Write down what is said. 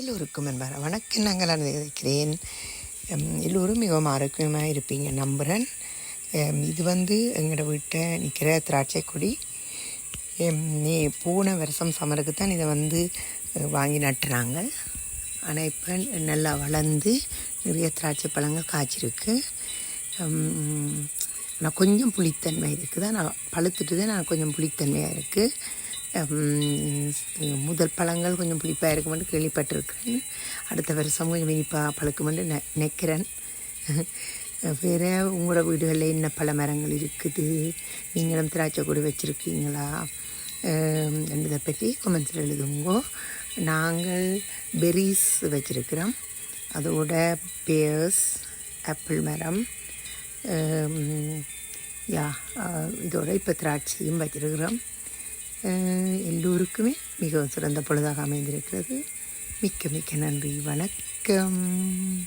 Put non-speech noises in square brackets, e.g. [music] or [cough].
எல்லோருக்கும் என்பார் வணக்கம். நாங்கள் நினைக்கிறேன் எல்லோரும் மிகவும் ஆரோக்கியமாக இருப்பீங்க நம்புகிறேன் இது வந்து எங்களோட வீட்டை நிற்கிற திராட்சை கொடி நீ போன வருஷம் சமருக்கு தான் இதை வந்து வாங்கி நட்டுனாங்க. ஆனால் இப்போ நல்லா வளர்ந்து நிறைய திராட்சை பழங்கள் காய்ச்சிருக்கு. ஆனால் கொஞ்சம் புளித்தன்மை இருக்குது? நான் பழுத்துட்டு நான் கொஞ்சம் புளித்தன்மையாக இருக்குது முதல் பழங்கள் கொஞ்சம் புளிப்பாக இருக்குமென்று கேள்விப்பட்டிருக்கிறேன். அடுத்த வருஷம் கொஞ்சம் இனிப்பாக பழுக்குமென்று நெ நினைக்கிறேன். [laughs] வேறு உங்களோட வீடுகளில் என்ன பல மரங்கள் இருக்குது? நீங்களும் திராட்சை கொடி வச்சுருக்கீங்களா? என்பதை பற்றி கொமெண்ட்ஸில் எழுதுங்கோ. நாங்கள் பெரிஸ் வச்சுருக்கிறோம். அதோட பேர்ஸ் ஆப்பிள் மரம் யா இதோட இப்போ திராட்சையும் வச்சுருக்கிறோம். எல்லோருக்குமே மிகவும் சிறந்த பொழுதாக அமைந்திருக்கிறது. மிக்க மிக்க நன்றி. வணக்கம்.